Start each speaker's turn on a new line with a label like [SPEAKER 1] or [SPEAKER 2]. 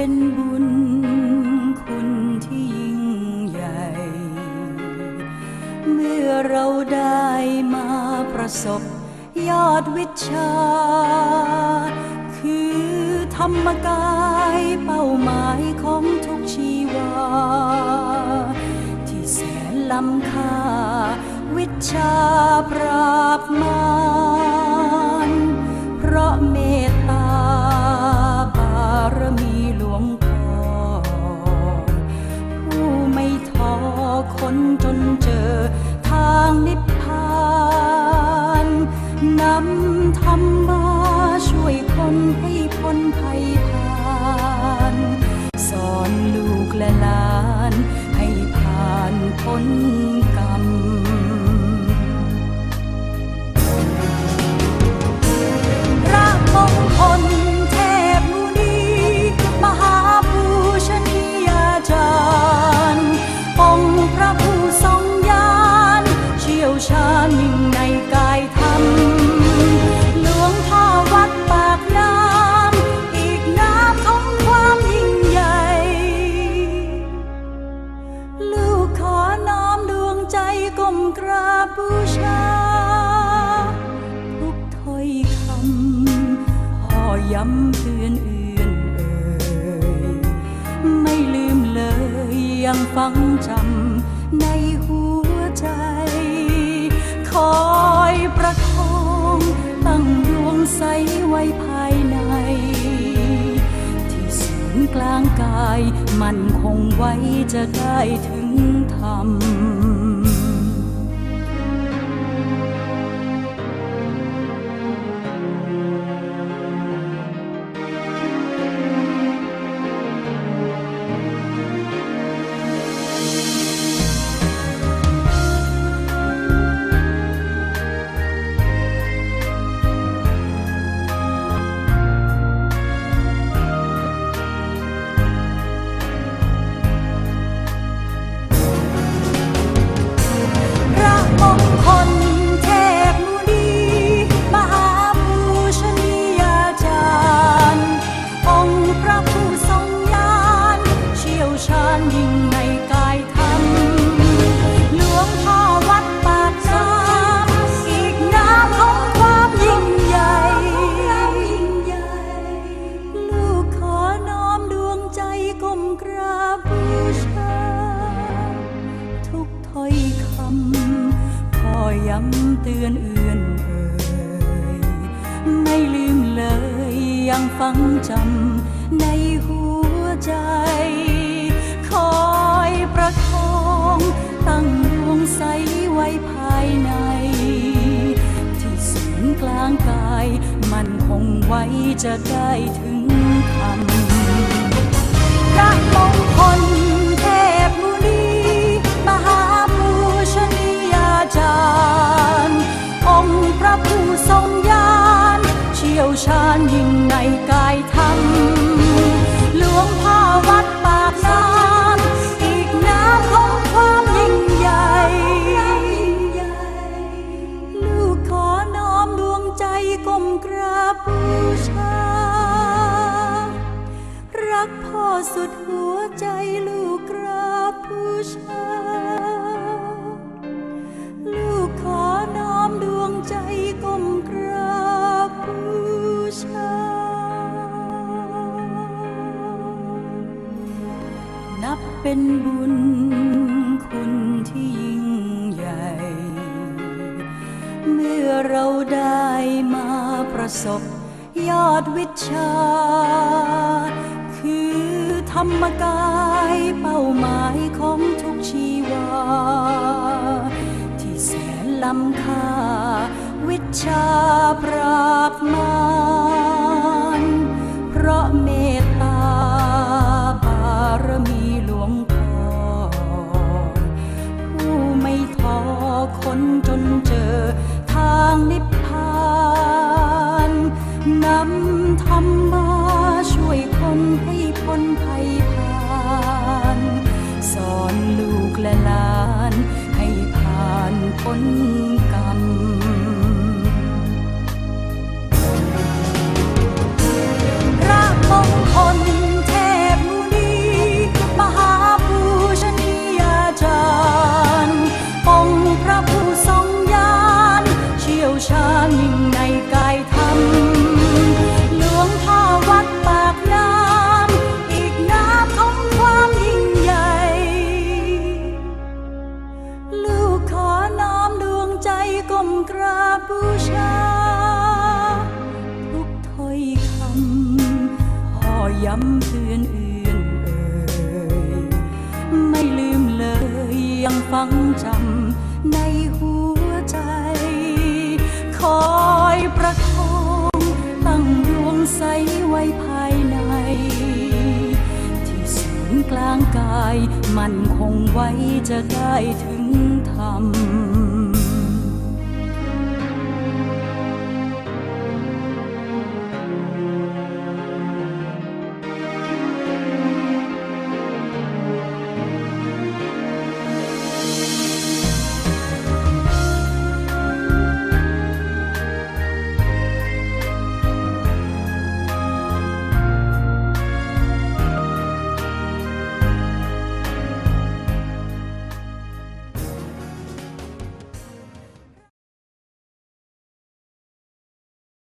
[SPEAKER 1] เป็นบุญคุณที่ยิ่งใหญ่ เมื่อเราได้มาประสบยอดวิชา คือธรรมกายเป้าหมายของทุกชีวา ที่แสนล้ำค่าวิชาปราบมา น ย้ำเตือนเอื่อนเอ่ยไม่ลืมเลยยังฟังจำในหัวใจ คอยประคองตั้งดวงใสไว้ภายใน ที่ศูนย์กลางกายมันคงไว้จะได้ถึงธรรม ยังฟังจำในหัวใจ คอยประคองตั้งดวงใสไว้ภายใน ที่ศูนย์กลางกาย มันคงไว้จะได้ถึงธรรมพระมงคลเทพมุนี มหาปูชนียาจาร ชาญยิ่งในกายธรรมหลวงพ่อวัดปากน้ำอีกน้ำของความยิ่งใหญ่ ลูกขอน้อมดวงใจก้มกราบบูชา รักพ่อสุดหัวใจลูกกราบบูชา เป็นบุญคุณที่ยิ่งใหญ่ เมื่อเราได้มาประสบยอดวิชา คือธรรมกายเป้าหมายของทุกชีวา ที่แสนล้ำค่าวิชาปราบมา นจนเจอทางนิพพานนำธรรมาช่วยคนให้พ้นภัยผ่านสอนลูกและหลานให้ผ่านพ้นำเตือนเอื่นเอ่ยไม่ลืมเลยยังฟังจำในหัวใจ คอยประคองตั้งดวงใสไว้ภายใน ที่ศูนย์กลางกายมันคงไว้จะได้ถึงธรรม